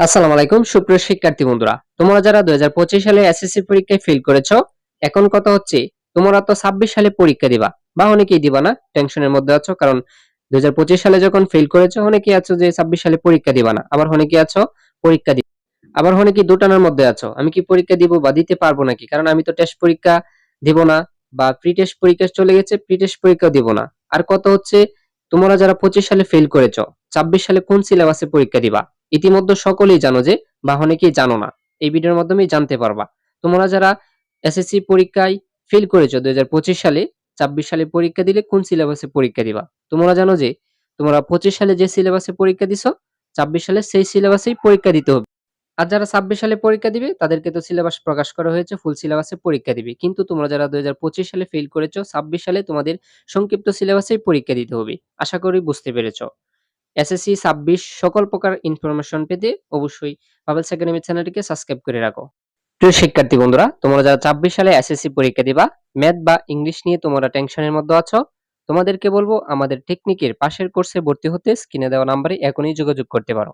আসসালামু আলাইকুম, সুপ্রিয় শিক্ষার্থী বন্ধুরা। তোমরা যারা দুই হাজার পঁচিশ সালে এসএসসি পরীক্ষায় ফেল করেছ, এখন কথা হচ্ছে, তোমরা তো ছাব্বিশ সালে পরীক্ষা দিবা। বা অনেকেই দিবা না, টেনশনের মধ্যে আছো, কারণ দুই সালে যখন ফেল করেছ, অনেকেই আছো যে ছাব্বিশ সালে পরীক্ষা দিবা না। আবার অনেকেই আছো পরীক্ষা দিবা আবার অনেকেই দুটানার মধ্যে আছো। আমি কি পরীক্ষা দিব বা দিতে পারব নাকি? কারণ আমি তো টেস্ট পরীক্ষা দিব না, বা প্রি টেস্ট পরীক্ষা চলে গেছে প্রি টেস্ট পরীক্ষা দিব না। আর কত হচ্ছে, তোমরা যারা পঁচিশ সালে ফেল করেছ, ছাব্বিশ সালে কোন সিলেবাসে পরীক্ষা দিবা? ইতিমধ্যে সকলেই জানো যে বা অনেকেই জানো না। এই ভিডিওর মাধ্যমে জানতে পারবা। তোমরা যারা এসএসসি পরীক্ষায় ফেল করেছ দুই হাজার পঁচিশ সালে, ছাব্বিশ সালে পরীক্ষা দিলে কোন সিলেবাসে পরীক্ষা দিবা? তোমরা জানো যে তোমরা পঁচিশ সালে যে সিলেবাসে পরীক্ষা দিছো, ছাব্বিশ সালে সেই সিলেবাসেই পরীক্ষা দিতে হবে। আর যারা ছাব্বিশ সালে পরীক্ষা দিবে, তাদেরকে তো সিলেবাস প্রকাশ করা হয়েছে ফুল সিলেবাসে পরীক্ষা দিবে। কিন্তু তোমরা যারা দুই হাজার পঁচিশ সালে ফেল করেছ, ছাব্বিশ সালে তোমাদের সংক্ষিপ্ত সিলেবাসেই পরীক্ষা দিতে হবে। আশা করি বুঝতে পেরেছ। এসএসসি ছাব্বিশ সকল প্রকার ইনফরমেশন পেতে অবশ্যই বাবেলস একাডেমি চ্যানেলটিকে সাবস্ক্রাইব করে রাখো। প্রিয় শিক্ষার্থী বন্ধুরা, তোমরা যারা ছাব্বিশ সালে এসএসসি পরীক্ষা দিবা ম্যাথ বা ইংলিশ নিয়ে তোমরা টেনশনের মধ্যে আছো, তোমাদেরকে বলব আমাদের টেকনিকের পাশের কোর্সে ভর্তি হতে স্ক্রিনে দেওয়া নাম্বারে এখনই যোগাযোগ করতে পারো।